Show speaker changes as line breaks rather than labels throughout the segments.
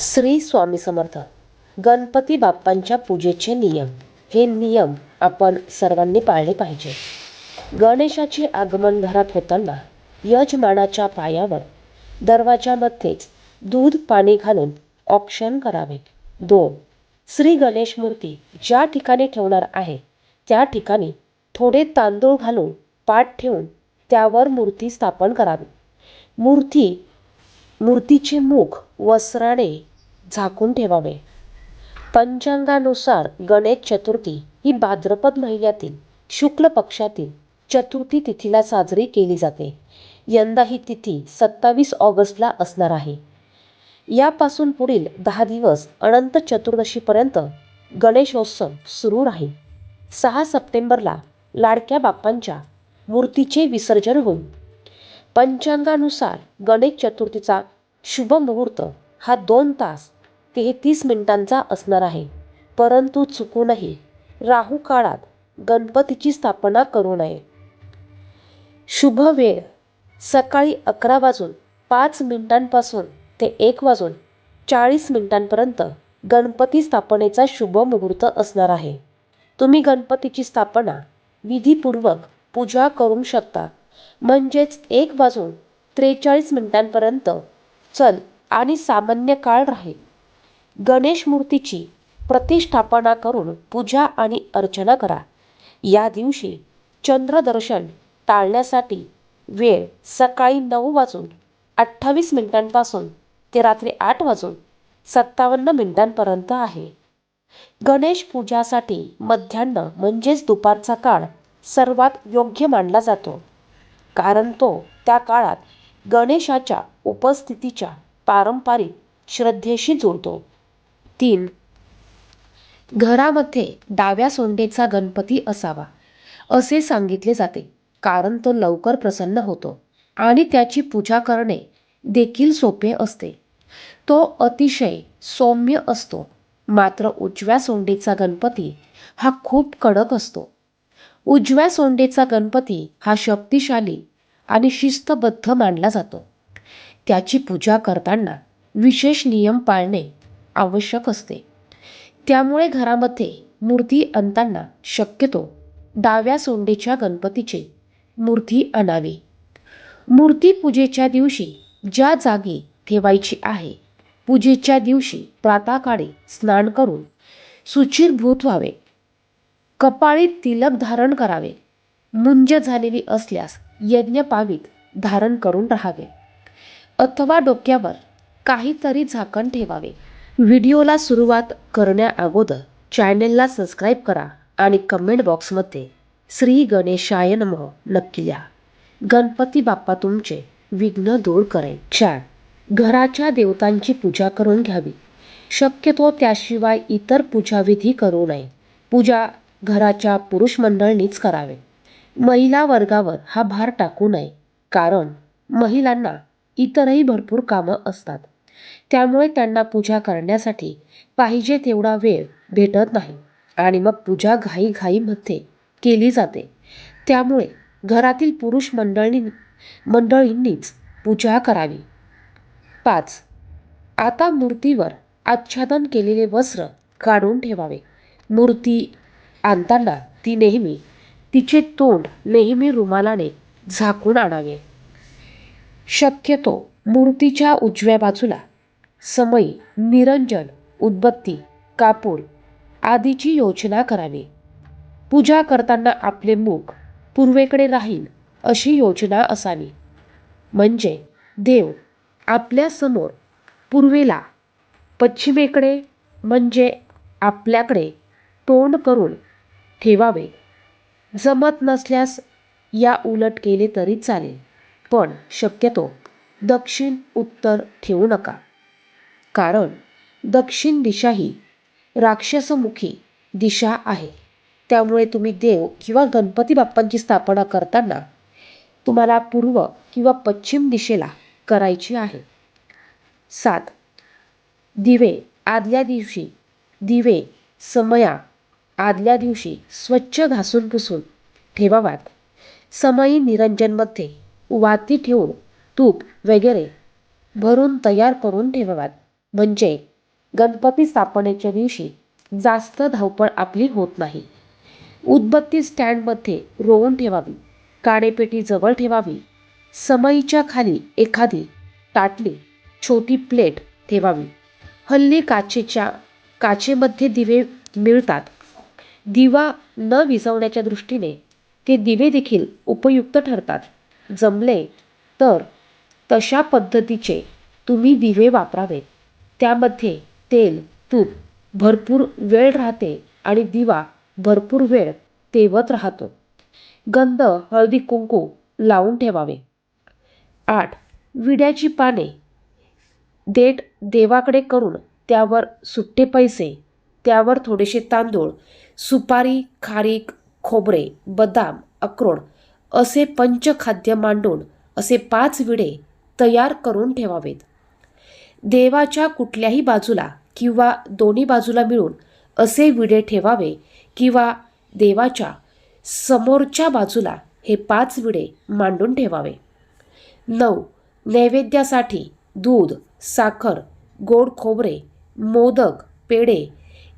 श्री स्वामी समर्थ. गणपती बाप्पांच्या पूजेचे नियम. हे नियम आपण सर्वांनी पाळले पाहिजे. गणेशाचे आगमन घरात होताना यजमानाच्या पायावर दरवाजामध्येच दूध पाणी घालून औक्षण करावे. दोन श्री गणेश मूर्ती ज्या ठिकाणी ठेवणार आहे त्या ठिकाणी थोडे तांदूळ घालून पाट ठेवून त्यावर मूर्ती स्थापन करावी. मूर्ती मूर्तीचे मुख वस्त्राने झाकून ठेवावे. पंचांगानुसार गणेश चतुर्थी ही भाद्रपद महिन्यातील शुक्ल पक्षातील चतुर्थी तिथीला साजरी केली जाते. यंदा ही तिथी सत्तावीस ऑगस्टला असणार आहे. यापासून पुढील दहा दिवस अनंत चतुर्दशीपर्यंत गणेशोत्सव सुरू राहील. सहा सप्टेंबरला लाडक्या बाप्पांच्या मूर्तीचे विसर्जन होईल. पंचांगानुसार गणेश चतुर्थीचा शुभ मुहूर्त हा दोन तास तेहतीस मिनिटांचा असणार आहे. परंतु चुकूनही राहू काळात गणपतीची स्थापना करू नये. शुभ वेळ. सकाळी अकरा वाजून पाच मिनिटांपासून ते एक वाजून चाळीस मिनिटांपर्यंत गणपती स्थापनेचा शुभ मुहूर्त असणार आहे. तुम्ही गणपतीची स्थापना विधीपूर्वक पूजा करू शकता. म्हणजेच एक वाजून त्रेचाळीस मिनिटांपर्यंत. चल आणि सामान्य काळ राहील. गणेश मूर्तीची प्रतिष्ठापना करून पूजा आणि अर्चना करा. या दिवशी चंद्रदर्शन टाळण्यासाठी वेळ सकाळी नऊ वाजून अठ्ठावीस मिनिटांपासून ते रात्री आठ वाजून सत्तावन्न मिनिटांपर्यंत आहे. गणेश पूजासाठी मध्यान्ह म्हणजेच दुपारचा काळ सर्वात योग्य मानला जातो. कारण तो त्या काळात गणेशाच्या उपस्थितीच्या पारंपरिक श्रद्धेशी जुळतो. तीन. घरामध्ये डाव्या सोंडेचा गणपती असावा असे सांगितले जाते कारण तो लवकर प्रसन्न होतो आणि त्याची पूजा करणे देखील सोपे असते. तो अतिशय सौम्य असतो मात्र उजव्या सोंडेचा गणपती हा खूप कडक असतो. उजव्या सोंडेचा गणपती हा शक्तिशाली आणि शिस्तबद्ध मानला जातो. त्याची पूजा करताना विशेष नियम पाळणे आवश्यक असते. त्यामुळे घरामध्ये मूर्ती आणताना शक्यतो डाव्या सोंडेच्या गणपतीची मूर्ती आणावी. मूर्ती पूजेच्या दिवशी ज्या जागी ठेवायची आहे पूजेच्या दिवशी प्रातःकाळी स्नान करून सुचिरभूत व्हावे. कपाळी तिलक धारण करावे. मुंज झालेली असल्यास यज्ञपावीत धारण करून राहावे. अथवा डोक्यावर काहीतरी झाकण ठेवावे. व्हिडिओला सुरुवात करण्या अगोदर चॅनेलला सबस्क्राईब करा आणि कमेंट बॉक्समध्ये श्री गणेशाय नमः नक्की लिहा. गणपती बाप्पा तुमचे विघ्न दूर करेल. चार घराच्या देवतांची पूजा करून घ्यावी. शक्यतो त्याशिवाय इतर पूजाविधी करू नये. पूजा घराच्या पुरुष मंडळनीच करावे. महिला वर्गावर हा भार टाकू नये. कारण महिलांना इतरही भरपूर कामं असतात. त्यामुळे त्यांना पूजा करण्यासाठी पाहिजे तेवढा वेळ भेटत नाही. आणि मग पूजा घाईघाईमध्ये केली जाते. त्यामुळे घरातील पुरुष मंडळी मंडळींनीच पूजा करावी. पाच. आता मूर्तीवर आच्छादन केलेले वस्त्र काढून ठेवावे. मूर्ती आणताना ती नेहमी तिचे तोंड नेहमी रुमालाने झाकून आणावे. शक्यतो मूर्तीच्या उजव्या बाजूला समई निरंजन उदबत्ती कापूर आदीची योजना करावी. पूजा करताना आपले मुख पूर्वेकडे राहील अशी योजना असावी. म्हणजे देव आपल्यासमोर पूर्वेला पश्चिमेकडे म्हणजे आपल्याकडे तोंड करून ठेवावे. जमत नसल्यास या उलट केले तरी चालेल पण शक्यतो दक्षिण उत्तर ठेवू नका. कारण दक्षिण दिशा ही राक्षसमुखी दिशा आहे. त्यामुळे तुम्ही देव किंवा गणपती बाप्पांची स्थापना करताना तुम्हाला पूर्व किंवा पश्चिम दिशेला करायची आहे. सात. दिवे आदल्या दिवशी दिवे समया आदल्या दिवशी स्वच्छ घासून पुसून ठेवाव्यात समयी निरंजनमध्ये वाती ठेवून तूप वगैरे भरून तयार करून ठेवाव्यात म्हणजे गणपती स्थापनेच्या दिवशी जास्त धावपळ आपली होत नाही. उदबत्ती स्टँडमध्ये रोवून ठेवावी. काडेपेटी जवळ ठेवावी. समईच्या खाली एखादी ताटली छोटी प्लेट ठेवावी. हल्ली काचेच्या काचेमध्ये दिवे मिळतात. दिवा न विझवण्याच्या दृष्टीने ते दिवे देखील उपयुक्त ठरतात. जमले तर तशा पद्धतीचे तुम्ही दिवे वापरावेत. त्यामध्ये तेल तूप भरपूर वेळ राहते आणि दिवा भरपूर वेळ तेवत राहतो. गंध हळदी कुंकू लावून ठेवावे. आठ. विड्याची पाने. देठ देवाकडे करून त्यावर सुट्टे पैसे त्यावर थोडेसे तांदूळ सुपारी खारीक खोबरे बदाम अक्रोड असे पंचखाद्य मांडून असे पाच विडे तयार करून ठेवावेत. देवाच्या कुठल्याही बाजूला किंवा दोन्ही बाजूला मिळून असे विडे ठेवावे किंवा देवाच्या समोरच्या बाजूला हे पाच विडे मांडून ठेवावे. नऊ. नैवेद्यासाठी दूध साखर गोड खोबरे मोदक पेढे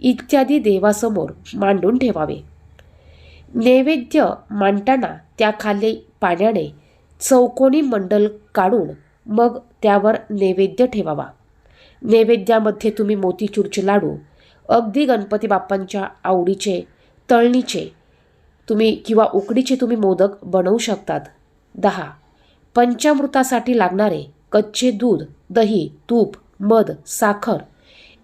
इत्यादी देवासमोर मांडून ठेवावे. नैवेद्य मांडताना त्याखाली पाण्याने चौकोनी मंडल काढून मग त्यावर नैवेद्य ठेवावा. नैवेद्यामध्ये तुम्ही मोतीचूरचे लाडू अगदी गणपती बाप्पांच्या आवडीचे तळणीचे तुम्ही किंवा उकडीचे तुम्ही मोदक बनवू शकतात. दहा. पंचामृतासाठी लागणारे कच्चे दूध दही तूप मध साखर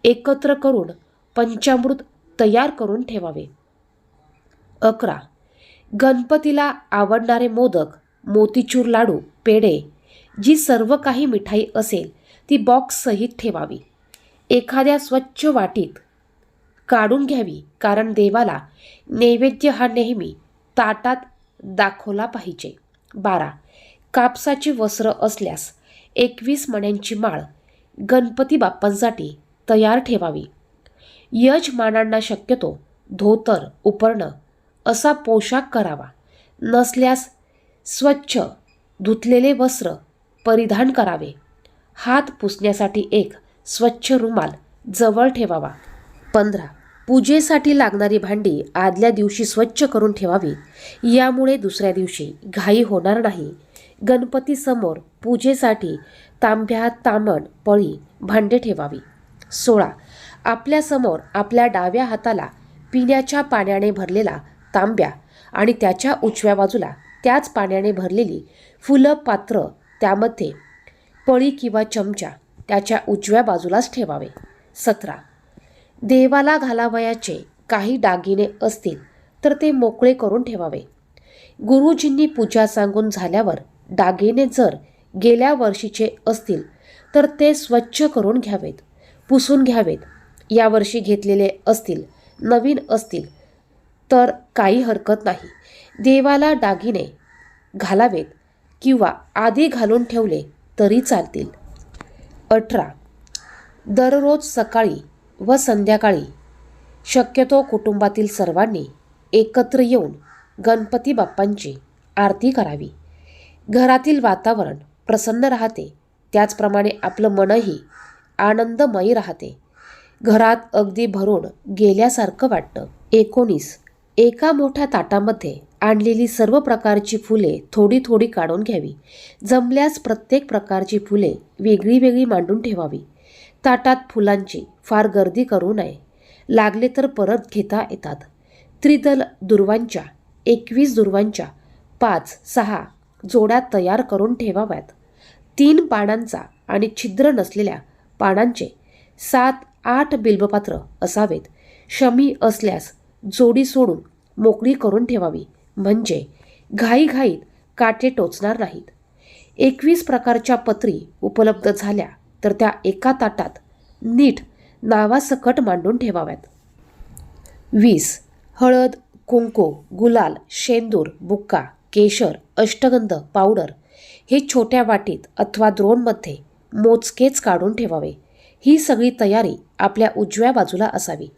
एकत्र करून पंचामृत तयार करून ठेवावे. अकरा. गणपतीला आवडणारे मोदक मोतीचूर लाडू पेढे जी सर्व काही मिठाई असेल ती बॉक्ससहित ठेवावी. एखाद्या स्वच्छ वाटीत काढून घ्यावी कारण देवाला नैवेद्य हा नेहमी ताटात दाखवला पाहिजे. बारा. कापसाची वस्त्र असल्यास एकवीस मण्यांची माळ गणपती बाप्पांसाठी तयार ठेवावी. यजमानांना शक्यतो धोतर उपरणं असा पोशाख करावा. नसल्यास स्वच्छ धुतलेले वस्त्र परिधान करावे. हात पुसण्यासाठी एक स्वच्छ रुमाल जवळ ठेवावा. पंधरा पूजेसाठी लागणारी भांडी आदल्या दिवशी स्वच्छ करून ठेवावी. यामुळे दुसऱ्या दिवशी घाई होणार नाही. गणपतीसमोर पूजेसाठी तांब्या तामण पळी भांडे ठेवावी. सोळा आपल्यासमोर आपल्या डाव्या हाताला पिण्याच्या पाण्याने भरलेला तांब्या आणि त्याच्या उजव्या बाजूला त्याच पाण्याने भरलेली फुलं पात्र त्यामध्ये पळी किंवा चमचा त्याच्या उजव्या बाजूलाच ठेवावे. सतरा. देवाला घालावयाचे काही दागिने असतील तर ते मोकळे करून ठेवावे. गुरुजींनी पूजा सांगून झाल्यावर दागिने जर गेल्या वर्षीचे असतील तर ते स्वच्छ करून घ्यावेत पुसून घ्यावेत. यावर्षी घेतलेले असतील नवीन असतील तर काही हरकत नाही. देवाला दागिने घालावेत किंवा आधी घालून ठेवले तरी चालतील. अठरा. दररोज सकाळी व संध्याकाळी शक्यतो कुटुंबातील सर्वांनी एकत्र येऊन गणपती बाप्पांची आरती करावी. घरातील वातावरण प्रसन्न राहते. त्याचप्रमाणे आपलं मनही आनंदमयी राहते. घरात अगदी भरून गेल्यासारखं वाटतं. एकोणीस. एका मोठ्या ताटामध्ये आणलेली सर्व प्रकारची फुले थोडी थोडी काढून घ्यावी. जमल्यास प्रत्येक प्रकारची फुले वेगळी वेगळी मांडून ठेवावी. ताटात फुलांची फार गर्दी करू नये. लागले तर परत घेता येतात. त्रिदल दुर्वांच्या एकवीस दुर्वांच्या पाच सहा जोड्या तयार करून ठेवाव्यात. तीन पानांचा आणि छिद्र नसलेल्या पानांचे सात आठ बिल्बपात्र असावेत. शमी असल्यास जोडी सोडून मोकळी करून ठेवावी. म्हणजे घाईघाईत काटे टोचणार नाहीत. एकवीस प्रकारच्या पत्री उपलब्ध झाल्या तर त्या एका ताटात नीट नावासकट मांडून ठेवाव्यात. वीस. हळद कुंकू गुलाल शेंदूर बुक्का केशर अष्टगंध पावडर हे छोट्या वाटीत अथवा द्रोणमध्ये मोजकेच काढून ठेवावे. ही सगळी तयारी आपल्या उजव्या बाजूला असावी.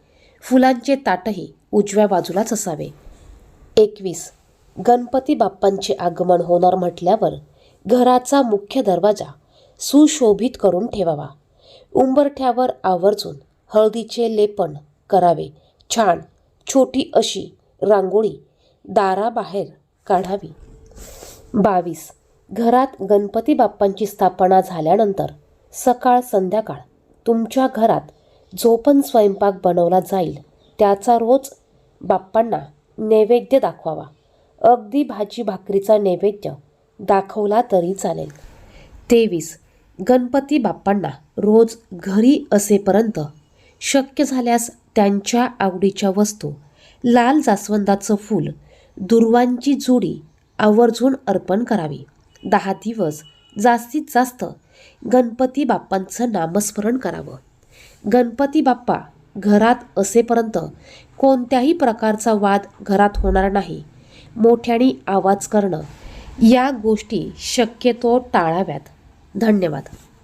फुलांचे ताटही उजव्या बाजूलाच असावे. एकवीस. गणपती बाप्पांचे आगमन होणार म्हटल्यावर घराचा मुख्य दरवाजा सुशोभित करून ठेवावा. उंबरठ्यावर आवर्जून हळदीचे लेपन करावे. छान छोटी अशी रांगोळी दाराबाहेर काढावी. बावीस. घरात गणपती बाप्पांची स्थापना झाल्यानंतर सकाळ संध्याकाळ तुमच्या घरात जो पण स्वयंपाक बनवला जाईल त्याचा रोज बाप्पांना नैवेद्य दाखवावा. अगदी भाजी भाकरीचा नैवेद्य दाखवला तरी चालेल. तेवीस. गणपती बाप्पांना रोज घरी असेपर्यंत शक्य झाल्यास त्यांच्या आवडीच्या वस्तू लाल जास्वंदाचं फूल दुर्वांची जोडी आवर्जून अर्पण करावी. दहा दिवस जास्तीत जास्त गणपती बाप्पांचं नामस्मरण करावं. गणपती बाप्पा घरात असेपर्यंत कोणत्याही प्रकारचा वाद घरात होणार नाही. मोठ्याने आवाज करणं या गोष्टी शक्यतो टाळाव्यात. धन्यवाद.